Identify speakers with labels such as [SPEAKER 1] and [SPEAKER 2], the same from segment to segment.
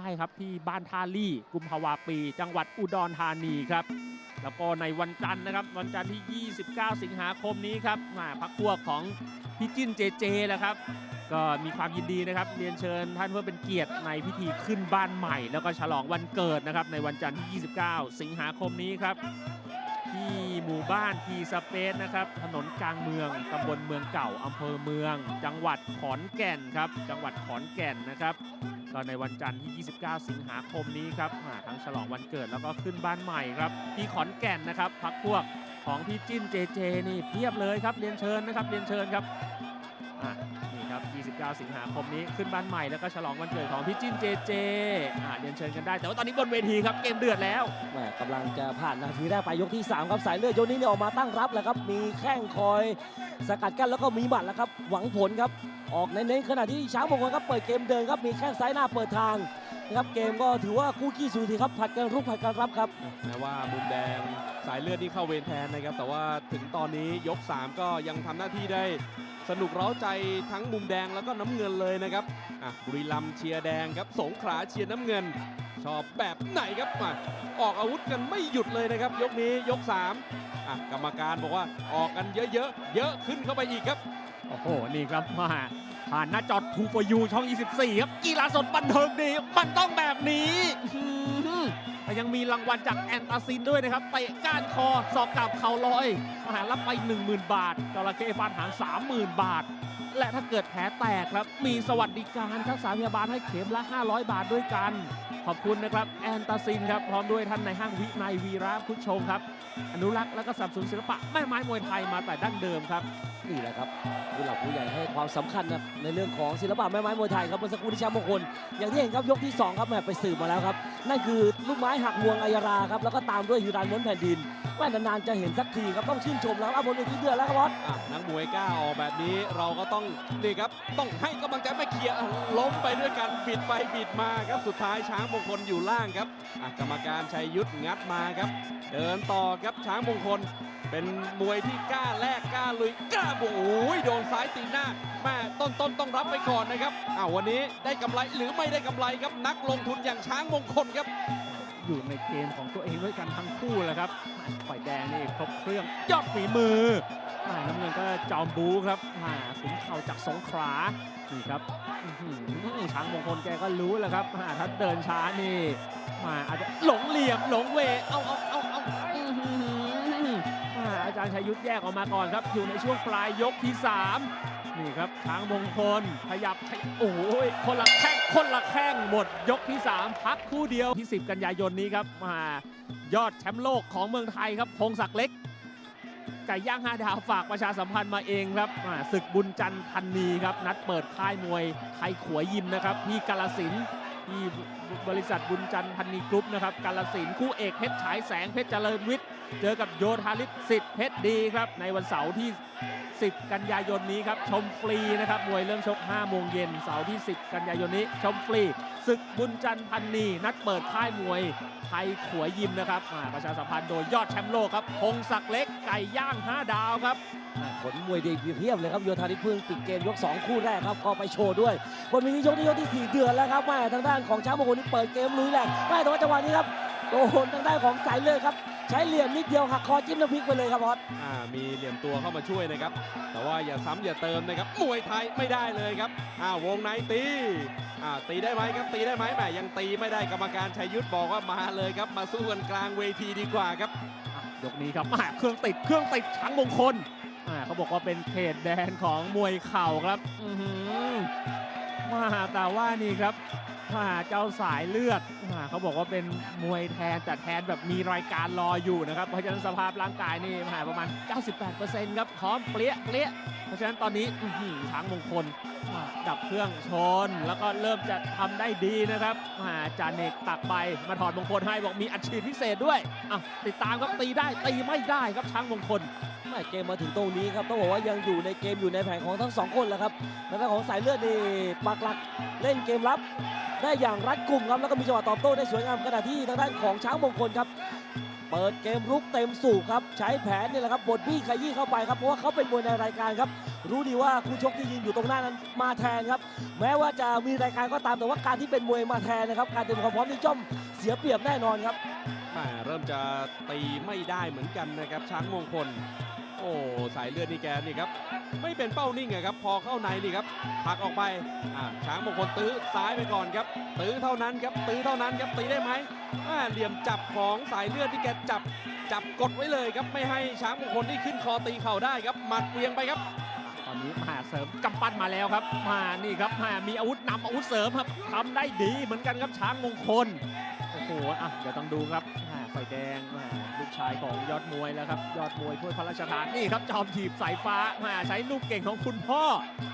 [SPEAKER 1] ได้ครับที่บ้านท่าลี่กุมภาวาปี จังหวัดอุดรธานีครับ แล้วก็ในวันจันทร์นะครับวันจันทร์ที่ 29 สิงหาคมนี้ครับมาพักพวกของพี่จิ้นเจเจแหละครับ ก็มีความยินดีนะครับ เรียนเชิญท่านเพื่อเป็นเกียรติในพิธีขึ้นบ้านใหม่ แล้วก็ฉลองวันเกิดนะครับในวันจันทร์ที่ 29 สิงหาคมนี้ครับ ที่หมู่บ้านทีสเปซนะครับถนนกลางเมืองตำบลเมืองเก่าอำเภอเมือง จังหวัดขอนแก่นครับ จังหวัดขอนแก่นนะครับ ก็ในวันจันทร์ที่ 29 สิงหาคมนี้ครับทั้งฉลองวันเกิดแล้วก็ขึ้นบ้านใหม่ครับที่ขอนแก่นนะครับพักพวกของพี่จิ้นเจเจนี่เพียบเลยครับเรียนเชิญนะครับเรียนเชิญครับ 19 สิงหาคมนี้ขึ้นบ้านใหม่แล้วก็ฉลองวันเกิดของพี่จิ้นเจเจเรียนเชิญกันได้ แต่ว่าตอนนี้บนเวทีครับเกมเดือดแล้ว
[SPEAKER 2] แหมกำลังจะผ่านนาทีแรกไปยกที่ 3 ครับสายเลือดยกนี้เนี่ยออกมาตั้งรับแล้วครับ มีแข้งคอย สกัดกั้นแล้วก็มีบัตรแล้วครับ หวังผลครับ ออกเน้นๆขณะที่ช้างมงคลครับเปิดเกมเดินครับมีแข้งซ้ายหน้าเปิดทางนะครับเกมก็ถือว่าคู่ขี้สูสีครับผัดกันรุกผัดกันรับครับ
[SPEAKER 3] แม้ว่าบุญแดง สายเลือดนี่เข้าเวรแทนนะครับ แต่ว่าถึงตอนนี้ยก 3 ก็ยังทำหน้าที่ได้สนุกเร้าใจทั้งมุมแดงแล้วก็น้ำเงินเลยนะครับอะบุรีรัมเชียร์แดงครับ สงขลาเชียร์น้ำเงิน ชอบแบบไหนครับมาออกอาวุธกันไม่หยุดเลยนะครับ ยกนี้ยก3อะกรรมการบอกว่าออกกันเยอะๆเยอะขึ้นเข้าไปอีกครับ
[SPEAKER 1] โอ้โหนี่ครับมา ผ่านหน้าจอทูฟยูช่อง 24 ครับ กีฬาสดบันเทิงดีมันต้องแบบนี้แต่ยังมีรางวัลจากแอนตาซินด้วยนะครับเตะก้านคอสอกกลับเข่าลอยมหารับไป 10,000 บาทจระเข้ฟันหาง 30,000 บาท และถ้าเกิดแผลแตกครับ มีสวัสดิการรักษาพยาบาลให้เข็มละ 500 บาทด้วยกัน ขอบคุณนะครับ แอนตาซินครับ พร้อมด้วยท่านในห้างวินัยวีระคุชชงครับ อนุรักษ์และก็สับสนศิลปะแม่ไม้มวยไทยมาแต่ดั้งเดิมครับ
[SPEAKER 2] นี่แหละครับผู้หลักผู้ใหญ่ให้ความสำคัญนะในเรื่องของศิลปะแม่ไม้มวยไทยครับเมื่อสักครู่ที่ชามงคลอย่างที่เห็นครับยกที่ 2 ครับแหม่ไปสืบมาแล้วครับนั่นคือลูกไม้หักงวงอัยราครับแล้วก็ตามด้วยฮิรันม้วนแผ่นดิน แม่นานๆจะเห็นสักทีครับต้องชื่นชมแล้วครับนเวทีเดือดแล้วครับบอส
[SPEAKER 3] อะนักมวยกล้าออกแบบนี้เราก็ต้องนี่ครับต้องให้กำลังใจไม่เคียร์ล้มไปด้วยกันบิดไปบิดมาครับสุดท้ายช้างมงคลอยู่ล่างครับอะกรรมการชัยยุทธงัดมาครับ เดินต่อครับช้างมงคล เป็นมวยที่กล้าแลกกล้าลุยกล้าบวกโอ้ยโดนซ้ายตีหน้าแม่ต้นต้นต้องรับไปก่อนนะครับอ้าววันนี้ได้กำไรหรือไม่ได้กำไรครับนักลงทุนอย่างช้างมงคลครับ
[SPEAKER 1] อยู่ในเกมของตัวเองด้วยกันทั้งคู่แหละครับฝ่ายแดงนี่ครบเครื่องยอดฝีมือน้ำเงินก็จอมบูครับอ่าขุนเข่าจากสงขลานี่ครับช้างมงคลแกก็รู้แหล้วครับถ้าเดินช้านี่มาอาจจะหลงเหลี่ยมหลงเวเอาเอาเอาเอาอื้อหือาจารย์ชัยยุทธแยกออกมาก่อนครับ อยู่ในช่วงปลายยกที่สาม นี่ครับช้างมงคลขยับขยับโอ้ยคนละแข้งคนละแข้งหมดยกที่ 3 พักคู่เดียวที่ 10 กันยายนนี้ครับมายอดแชมป์โลกของเมืองไทยครับพงศักดิ์เล็กไก่ย่างห้าดาวฝากประชาสัมพันธ์มาเองครับอ่าศึกบุญจันทร์พันนีครับ นัดเปิดค่ายมวยไทยขวยิมนะครับที่กาลสินที่บริษัทบุญจันทร์พันนีกรุ๊ปนะครับกาลสินคู่เอกเพชรฉายแสงเพชรเจริญวิทย์ เจอกับโยธาลิศสิทธิ์เพชรดีครับ ในวันเสาร์ที่ 10 กันยายนนี้ครับ ชมฟรีนะครับ มวยเรื่องชก 5 โมงเย็นเสาร์ที่ 10 กันยายนนี้ ชมฟรีศึกบุญจันทร์พันนี นัดเปิดค่ายมวยไทยขัวยิมนะครับอ่าประชาสัมพันธ์โดยยอดแชมป์โลกครับพงศักดิ์เล็กไก่ย่าง 5 ดาวครับ
[SPEAKER 2] ผลมวยดีเพียบเลยครับโยธาธิพึ่งปิดเกมยก 2 คู่แรกครับก็ไปโชว์ด้วยบนเวทียกนี้ยกที่ 4 เดือนแล้วครับแม่ทางด้านของช้างมงคลนี่เปิดเกมลุยแหละแม่แต่ว่าจังหวะนี้ครับโดนทางด้านของสายเลือดครับ ช้เหลี่ยมนิดเดียวหักคอจิ้มน้ำพริกไปเลยครับบอส
[SPEAKER 3] อ่ามีเหลี่ยมตัวเข้ามาช่วยนะครับ แต่ว่าอย่าซ้ำอย่าเติมนะครับมวยไทยไม่ได้เลยครับอ่าวงในตีอ่าตีได้ไหมครับตีได้ไหมแหมยังตีไม่ได้กรรมการชัยยุทธบอกว่ามาเลยครับ มาสู้กันกลางเวทีดีกว่าครับ
[SPEAKER 1] ยกนี้ครับอ่าเครื่องติดเครื่องติดช้างมงคลอ่าเขาบอกว่าเป็นเขตแดนของมวยเข่าครับอื้อหือมาแต่ว่านี่ครับ มาเจ้าสายเลือดมาเขาบอกว่าเป็นมวยแทนแต่แทนแบบมีรายการรออยู่นะครับ เพราะฉะนั้นสภาพร่างกายนี่มาประมาณ 98%ครับพร้อมเปรี้ยเปรี้ยเพราะฉะนั้นตอนนี้ช้างมงคลดับเครื่องชน แล้วก็เริ่มจะทำได้ดีนะครับมาจานเนกตักไปมาถอดมงคลให้บอกมีอัดฉีดพิเศษด้วยอะติดตามครับตีได้ตีไม่ได้ครับช้างมงคล
[SPEAKER 2] แม่เกมมาถึงตรงนี้ครับต้องบอกว่ายังอยู่ในเกมอยู่ในแผงของทั้งสองคนแหละครับทางด้านของสายเลือดนี่ปักหลักเล่นเกมรับ ได้อย่างรัดกุมครับแล้วก็มีจังหวะตอบโต้ได้สวยงามขณะที่ทางด้านของช้างมงคลครับ เปิดเกมรุกเต็มสูบครับใช้แผนนี่แหละครับบทบี้ขยี้เข้าไปครับเพราะว่าเขาเป็นมวยในรายการครับ รู้ดีว่าคู่ชกที่ยืนอยู่ตรงหน้านั้นมาแทนครับ แม้ว่าจะมีรายการก็ตามแต่ว่าการที่เป็นมวยมาแทนนะครับการเตรียมความพร้อมนี่จ้อมเสียเปรียบแน่นอนครับ
[SPEAKER 3] เริ่มจะตีไม่ได้เหมือนกันนะครับ ช้างมงคล โอ้สายเลือดนี่แกนี่ครับ ไม่เป็นเป้านิ่งอะครับ พอเข้าในนี่ครับผักออกไปช้างมงคลตื้อซ้ายไปก่อนครับ ตื้อเท่านั้นครับ ตื้อเท่านั้นครับตีได้ไหมเหลี่ยมจับของสายเลือดที่แกจับจับกดไว้เลยครับไม่ให้ช้างมงคลนี่ขึ้นคอตีเข่าได้ครับหมัดเวียงไปครับ
[SPEAKER 1] ตอนนี้มาเสริมกำปั้นมาแล้วครับมานี่ครับมามีอาวุธนำอาวุธเสริมครับทำได้ดีเหมือนกันครับช้างมงคลโอ้โหอะเดี๋ยวต้องดูครับ ไฟแดงอ่าลูกชายของยอดมวยแล้วครับ ยอดมวยถ้วยพระราชทานนี่ครับจอมถีบสายฟ้ามาใช้ลูกเก่งของคุณพ่อ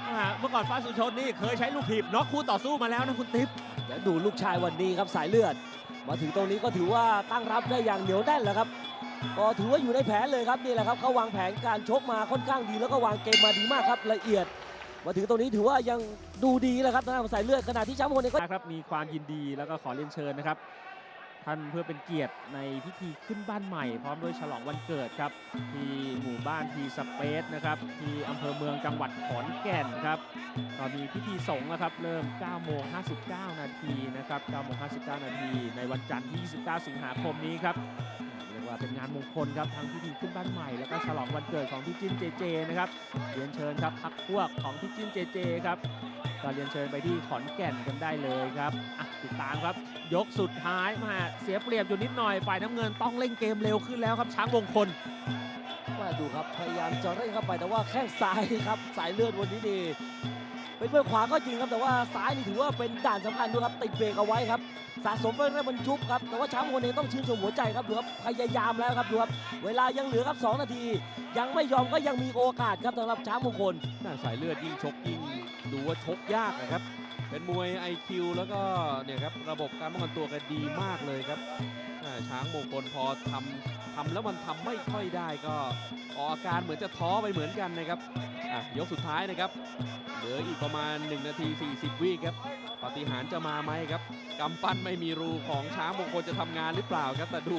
[SPEAKER 1] อ่าเมื่อก่อนฟ้าสุชนนี่เคยใช้ลูกถีบน็อกคู่ต่อสู้มาแล้วนะคุณติ๊บ
[SPEAKER 2] เดี๋ยวดูลูกชายวันนี้ครับสายเลือด มาถึงตรงนี้ก็ถือว่าตั้งรับได้อย่างเหนียวแน่นแล้วครับก็ถือว่าอยู่ในแผนเลยครับนี่แหละครับเขาวางแผนการชกมาค่อนข้างดีแล้วก็วางเกมมาดีมากครับละเอียด มาถึงตรงนี้ถือว่ายังดูดีแล้วครับทางด้านของสายเลือดขณะที่ช้างมงคลเองก็
[SPEAKER 1] นะครับมีความยินดีแล้วก็ขอเรียนเชิญนะครับ ท่านเพื่อเป็นเกียรติในพิธีขึ้นบ้านใหม่ พร้อมด้วยฉลองวันเกิดครับ ที่หมู่บ้านทีสเปซนะครับ ที่อำเภอเมืองจังหวัดขอนแก่นครับก็มีพิธีสงฆ์นะครับ เริ่ม9โมง59 นาทีนะครับ9โมง59 นาทีในวันจันทร์ที่ 29 สิงหาคมนี้ครับเรียกว่าเป็นงานมงคลครับทั้งพิธีขึ้นบ้านใหม่ แล้วก็ฉลองวันเกิดของพี่จิ้นเจเจนะครับเรียนเชิญครับพักพวกของพี่จิ้นเจเจครับก็เรียนเชิญไปที่ขอนแก่นกันได้เลยครับอะติดตามครับ ยกสุดท้ายมาเสียเปรียบอยู่นิดหน่อยฝ่ายน้ำเงินต้องเล่นเกมเร็วขึ้นแล้วครับช้างมงคล
[SPEAKER 2] ว่าดูครับพยายามจะเร่งเข้าไปแต่ว่าแข้งซ้ายครับสายเลือดวันนี้ดีเป็นมวยขวาก็จริงครับแต่ว่าซ้ายนี่ถือว่าเป็นด่านสำคัญด้วยครับติดเบรกเอาไว้ครับสะสมไปเรื่อยมันยุบครับแต่ว่าช้างมงคลเองต้องชื่นชมหัวใจครับดูครับพยายามแล้วครับดูครับเวลายังเหลือครับสองนาที ยังไม่ยอมก็ยังมีโอกาสครับสำหรับช้างมงคล
[SPEAKER 3] หน้าสายเลือดยิ่งชกยิ่งดูว่าชกยากนะครับ เป็นมวย IQ แล้วก็เนี่ยครับระบบการป้องกันตัวกันดีมากเลยครับช้างมงคลพอทำทำแล้วมันทำไม่ค่อยได้ก็ออกอาการเหมือนจะท้อไปเหมือนกันนะครับยกสุดท้ายนะครับเหลืออีกประมาณ 1 นาที 40 วิครับปาฏิหารจะมาไหมครับกำปั้นไม่มีรูของช้างมงคลจะทำงานหรือเปล่าครับ แต่ดู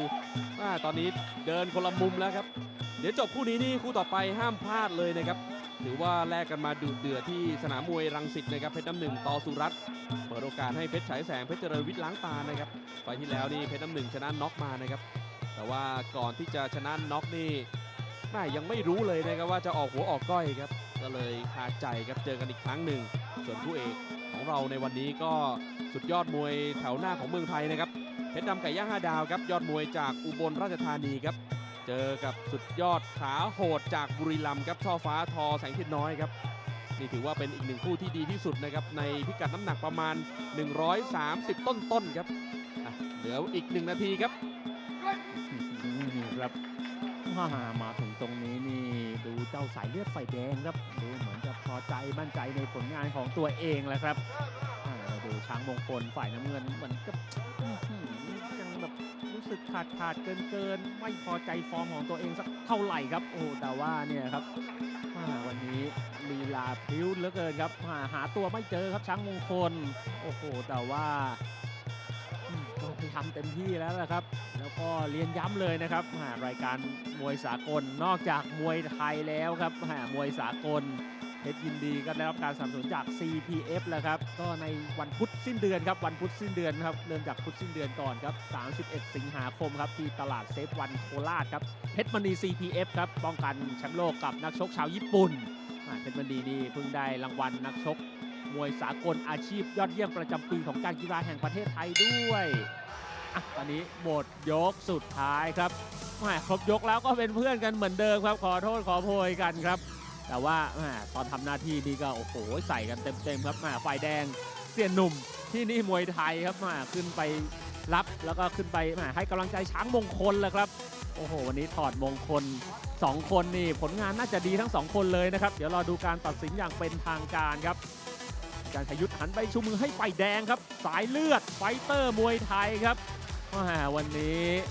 [SPEAKER 3] อ่าตอนนี้เดินคนละมุมแล้วครับ เดี๋ยวจบคู่นี้นี่คู่ต่อไปห้ามพลาดเลยนะครับ ถือว่าแลกกันมาดูเดือดที่สนามมวยรังสิตนะครับเพชรน้ำหนึ่งต่อสุรัตน์เปิดโอกาสให้เพชรฉายแสงเพชรเจริญวิทย์ล้างตานะครับไฟที่แล้วนี่เพชรน้ำหนึ่งชนะน็อกมานะครับแต่ว่าก่อนที่จะชนะน็อกนี่แม่ยังไม่รู้เลยนะครับว่าจะออกหัวออกก้อยครับก็เลยคาใจครับเจอกันอีกครั้งหนึ่งส่วนผู้เอกของเราในวันนี้ก็สุดยอดมวยแถวหน้าของเมืองไทยนะครับเพชรดำไก่ย่างห้าดาวครับยอดมวยจากอุบลราชธานีครับ เจอกับสุดยอดขาโหดจากบุรีรัมย์ครับช่อฟ้าทอแสงทิศน้อยครับนี่ถือว่าเป็นอีกหนึ่งคู่ที่ดีที่สุดนะครับในพิกัดน้ำหนักประมาณ 130 ต้นๆครับเหลืออีกหนึ่งนาทีครับ
[SPEAKER 1] นี่ครับว่ามาถึงตรงนี้นี่ดูเจ้าสายเลือดไฟแดงครับดูเหมือนจะพอใจมั่นใจในผลงานของตัวเองแหล้วครับ ดูช้างมงคลฝ่ายน้ำเงินเหมือนกับยังแบบรู้สึกขาดขาดเกินเกินไม่พอใจฟอร์มของตัวเองสักเท่าไหร่ครับ โอ้แต่ว่าเนี่ยครับวันนี้ลีลาพิ้วเหลือเกินครับหาหาตัวไม่เจอครับช้างมงคล โอ้โหแต่ว่าพยายามเต็มที่แล้วนะครับ แล้วก็เรียนย้ำเลยนะครับรายการมวยสากลนอกจากมวยไทยแล้วครับมวยสากล เพชรยินดีก็ได้รับการสนับสนุนจาก CPF แล้วครับ ก็ในวันพุธสิ้นเดือนครับ วันพุธสิ้นเดือนครับ เริ่มจากพุธสิ้นเดือนก่อนครับ 31 สิงหาคมครับ ที่ตลาดเซฟวันโคราชครับ เพชรมณี CPF ครับ ป้องกันแชมป์โลกกับนักชกชาวญี่ปุ่นอ่าเพชรมณีนี่เพิ่งได้รางวัลนักชก มวยสากลอาชีพยอดเยี่ยมประจำปีของการกีฬาแห่งประเทศไทยด้วยอะตอนนี้หมดยกสุดท้ายครับแหมครบยกแล้วก็เป็นเพื่อนกันเหมือนเดิมครับ ขอโทษขอโพยกันครับ แต่ว่าตอนทำหน้าที่นี่ก็โอ้โหใส่กันเต็มๆครับมฝ่ายแดงเสียนหนุ่มที่นี่มวยไทยครับมาขึ้นไปรับแล้วก็ขึ้นไปให้กำลังใจช้างมงคลเลยครับ โอ้โห วันนี้ถอดมงคล 2 คนนี่ผลงานน่าจะดีทั้ง 2 คนเลยนะครับ เดี๋ยวรอดูการตัดสินอย่างเป็นทางการครับ การขยุทธหันไปชูมือให้ไฟแดงครับ สายเลือดไฟเตอร์มวยไทยครับวันนี้